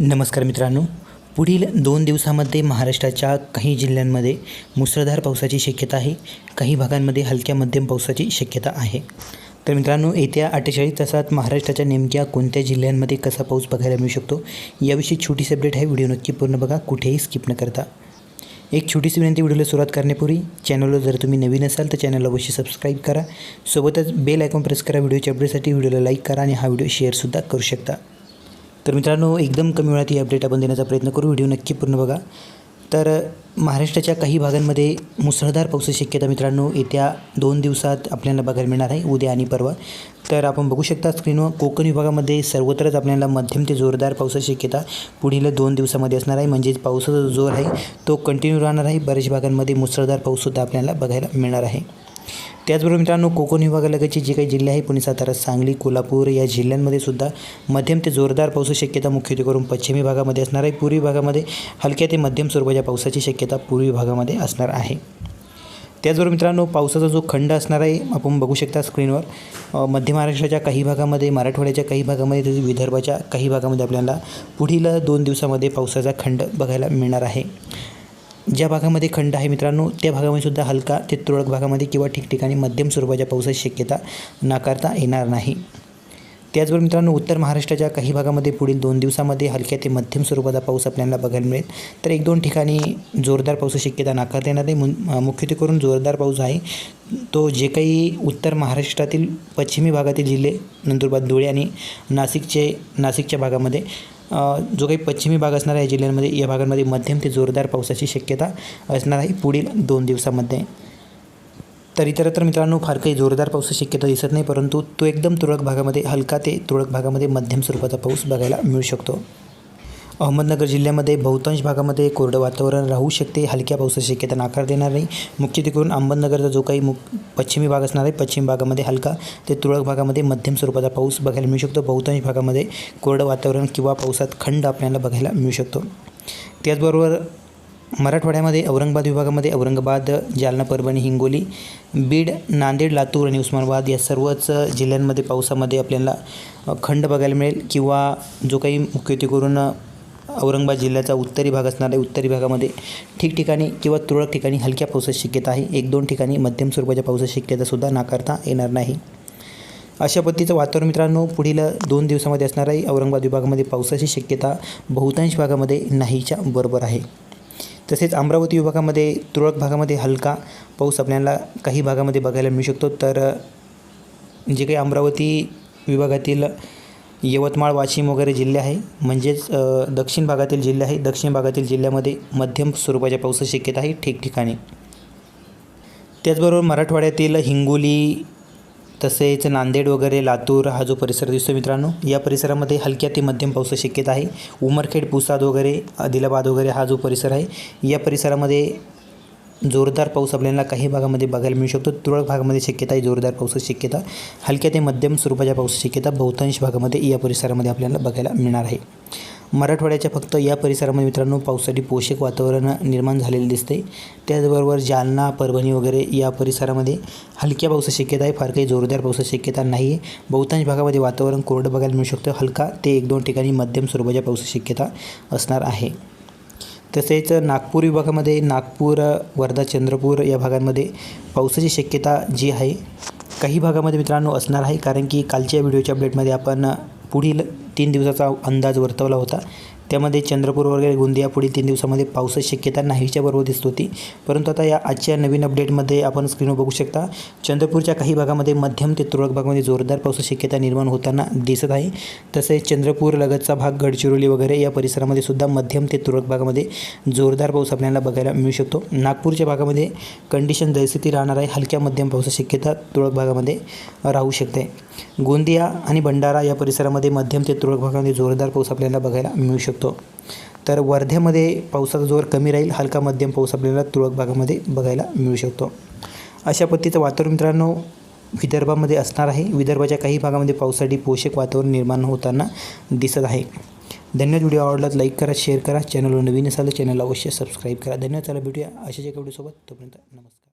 नमस्कार मित्रांनो. पुढील दोन दिवसामध्ये महाराष्ट्राच्या काही जिल्ह्यांमध्ये मुसळधार पावसाची शक्यता आहे. काही भागांमध्ये हलक्या मध्यम पावसाची शक्यता आहे. तर मित्रांनो येत्या अठ्ठेचाळीस तासात महाराष्ट्राच्या नेमक्या कोणत्या जिल्ह्यांमध्ये कसा पाऊस बघायला मिळू शकतो? याविषयी छोटीशी अपडेट आहे. व्हिडिओ नक्की पूर्ण बघा कुठेही स्किप न करता. एक छोटीशी विनंती व्हिडिओला सुरुवात करण्यापूर्वी चॅनलवर जर तुम्ही नवीन असाल तर चॅनलला अवश्य सबस्क्राईब करा. सोबतच बेल आयकॉन प्रेस करा. व्हिडिओच्या अपडेटसाठी व्हिडिओला लाईक करा आणि हा व्हिडिओ शेअरसुद्धा करू शकता. तर मित्रांनो एकदम कमी वेळात ही अपडेट आपण देण्याचा प्रयत्न करू. व्हिडिओ नक्की पूर्ण बघा. तर महाराष्ट्राच्या काही भागांमध्ये मुसळधार पावसाची शक्यता मित्रांनो येत्या दोन दिवसात आपल्याला बघायला मिळणार आहे उद्या आणि परवा. तर आपण बघू शकता स्क्रीनवर कोकण विभागामध्ये सर्वत्रच आपल्याला मध्यम ते जोरदार पावसाची शक्यता पुढील दोन दिवसामध्ये असणार आहे. म्हणजेच पावसाचा जो जोर आहे तो कंटिन्यू राहणार आहे. बऱ्याच भागांमध्ये मुसळधार पाऊससुद्धा आपल्याला बघायला मिळणार आहे. त्याचबरोबर मित्रांनो कोकण विभागालगतचे जे काही जिल्हे आहे पुणे सातारा सांगली कोल्हापूर या जिल्ह्यांमध्ये सुद्धा मध्यम ते जोरदार पावसाची शक्यता मुख्यत्वे करून पश्चिमी भागामध्ये असणार आहे. पूर्वी भागामध्ये हलक्या ते मध्यम स्वरूपाच्या पावसाची शक्यता पूर्वी भागामध्ये असणार आहे. त्याचबरोबर मित्रांनो पावसाचा जो खंड असणार आहे आपण बघू शकता स्क्रीनवर मध्य महाराष्ट्राच्या काही भागामध्ये मराठवाड्याच्या काही भागामध्ये तसेच विदर्भाच्या काही भागामध्ये आपल्याला पुढील दोन दिवसामध्ये पावसाचा खंड बघायला मिळणार आहे. ज्या भागामध्ये खंड आहे मित्रांनो त्या भागामध्ये सुद्धा हलका ते तुरळक भागामध्ये किंवा ठिकठिकाणी मध्यम स्वरूपाच्या पावसाची शक्यता नाकारता येणार नाही. त्याचबरोबर मित्रांनो उत्तर महाराष्ट्राच्या काही भागामध्ये पुढील दोन दिवसामध्ये हलक्या ते मध्यम स्वरूपाचा पाऊस आपल्याला बघायला मिळेल. तर एक दोन ठिकाणी जोरदार पावसाची शक्यता नाकारता येणार नाही. मुख्यत्वे करून जोरदार पाऊस आहे. तो जे काही उत्तर महाराष्ट्रातील पश्चिमी भागातील जिल्हे नंदुरबार धुळे आणि नाशिकचे नाशिकच्या भागामध्ये जो काही पश्चिमी भाग असणार आहे जिल्ह्यांमध्ये या भागांमध्ये मध्यम ते जोरदार पावसाची शक्यता असणार आहे पुढील दोन दिवसामध्ये. तर इतरत्र मित्रांनो फार काही जोरदार पावसाची शक्यता दिसत नाही परंतु तो एकदम तुरळक भागामध्ये हलका ते तुरळक भागामध्ये मध्यम स्वरूपाचा पाऊस बघायला मिळू शकतो. अहमदनगर जिल्ह्यामध्ये बहुतांश भागामध्ये कोरडं वातावरण राहू शकते. हलक्या पावसाची शक्यता नाकार देणार नाही. मुख्यत्वे करून अहमदनगरचा जो काही मुख पश्चिमी भाग असणार आहे पश्चिम भागामध्ये हलका ते तुरळक भागामध्ये मध्यम स्वरूपाचा पाऊस बघायला मिळू शकतो. बहुतांश भागामध्ये कोरडं वातावरण किंवा पावसात खंड आपल्याला बघायला मिळू शकतो. त्याचबरोबर मराठवाड्यामध्ये औरंगाबाद विभागामध्ये औरंगाबाद जालना परभणी हिंगोली बीड नांदेड लातूर आणि उस्मानाबाद या सर्वच जिल्ह्यांमध्ये पावसामध्ये आपल्याला खंड बघायला मिळेल किंवा जो काही मुख्यत्वे करून औरंगाबाद जिल्ह्याचा उत्तरी भाग असणार आहे उत्तरी भागामध्ये ठिकठिकाणी किंवा तुरळक ठिकाणी हलक्या पावसाची शक्यता आहे. एक दोन ठिकाणी मध्यम स्वरूपाच्या पावसाची शक्यतासुद्धा नाकारता येणार नाही. अशा पद्धतीचं वातावरण मित्रांनो पुढील दोन दिवसामध्ये असणार आहे औरंगाबाद विभागामध्ये पावसाची शक्यता बहुतांश भागामध्ये नाहीच्या बरोबर आहे. तसेच अमरावती विभागामध्ये तुरळक भागामध्ये हलका पाऊस आपल्याला काही भागामध्ये बघायला मिळू शकतो. तर जे काही अमरावती विभागातील यवतमाळ वाशिम वगैरे जिल्हे आहे. म्हणजेच दक्षिण भागातील जिल्हे आहे. दक्षिण भागातील जिल्ह्यामध्ये मध्यम स्वरूपाच्या पावसाची शक्यता आहे ठिकठिकाणी. त्याचबरोबर मराठवाड्यातील हिंगोली तसेच नांदेड वगैरे लातूर हा जो परिसर दिसतो मित्रांनो या परिसरामध्ये हलक्या ते मध्यम पावसाची शक्यता आहे. उमरखेड पुसाद वगैरे आदिलाबाद वगैरे हा जो परिसर आहे या परिसरामध्ये जोरदार पाऊस आपल्याला काही भागामध्ये बघायला मिळू शकतो. तुरळक भागामध्ये शक्यता आहे जोरदार पावसाची शक्यता. हलक्या ते मध्यम स्वरूपाच्या पावसाची शक्यता. बहुतांश भागामध्ये या परिसरामध्ये आपल्याला बघायला मिळणार आहे. मराठवाड्याच्या फक्त या परिसरामध्ये मित्रांनो पावसासाठी पोषक वातावरण निर्माण झालेले दिसते. त्याचबरोबर जालना परभणी वगैरे या परिसरामध्ये हलक्या पावसाची शक्यता आहे. फार काही जोरदार पावसाची शक्यता नाही आहे. बहुतांश भागामध्ये वातावरण कोरडं बघायला मिळू शकतं. हलका ते एक दोन ठिकाणी मध्यम स्वरूपाच्या पावसाची शक्यता असणार आहे. तसेच नागपूर विभागामध्ये नागपूर वर्धा चंद्रपूर या भागांमध्ये पावसाची शक्यता जी आहे काही भागामध्ये मित्रांनो असणार आहे. कारण की कालच्या व्हिडिओच्या अपडेटमध्ये आपण पुढील तीन दिवसाचा अंदाज वर्तवला होता. त्यामध्ये चंद्रपूर वगैरे गोंदिया पुढील तीन दिवसामध्ये पावसाची शक्यता नाहीच्या बरोबर दिसत होती. परंतु आता या आजच्या नवीन अपडेटमध्ये आपण स्क्रीनवर बघू शकता चंद्रपूरच्या काही भागामध्ये मध्यम ते तुरळक भागामध्ये जोरदार पावसाची शक्यता निर्माण होताना दिसत आहे. तसेच चंद्रपूर लगतचा भाग गडचिरोली वगैरे या परिसरामध्ये सुद्धा मध्यम ते तुरळक भागामध्ये जोरदार पाऊस आपल्याला बघायला मिळू शकतो. नागपूरच्या भागामध्ये कंडिशन जैसे राहणार आहे हलक्या मध्यम पावसाची शक्यता तुरळक भागामध्ये राहू शकते. गोंदिया आणि भंडारा या परिसरामध्ये मध्यम ते तुरळक भागामध्ये जोरदार पाऊस आपल्याला बघायला मिळू शकतो. तर वर्ध्यामध्ये पावसाचा जोर कमी राहील हलका मध्यम पाऊस आपल्याला तुरळक भागामध्ये बघायला मिळू शकतो. अशा पद्धतीचं वातावरण मित्रांनो विदर्भामध्ये असणार आहे. विदर्भाच्या काही भागामध्ये पावसासाठी पोषक वातावरण निर्माण होताना दिसत आहे. धन्यवाद. व्हिडिओ आवडला लाईक करा शेअर करा. चॅनलवर नवीन असाल तर चॅनलला अवश्य सबस्क्राईब करा. धन्यवाद. चला भेटूया अशाच एका व्हिडिओसोबत. तोपर्यंत नमस्कार.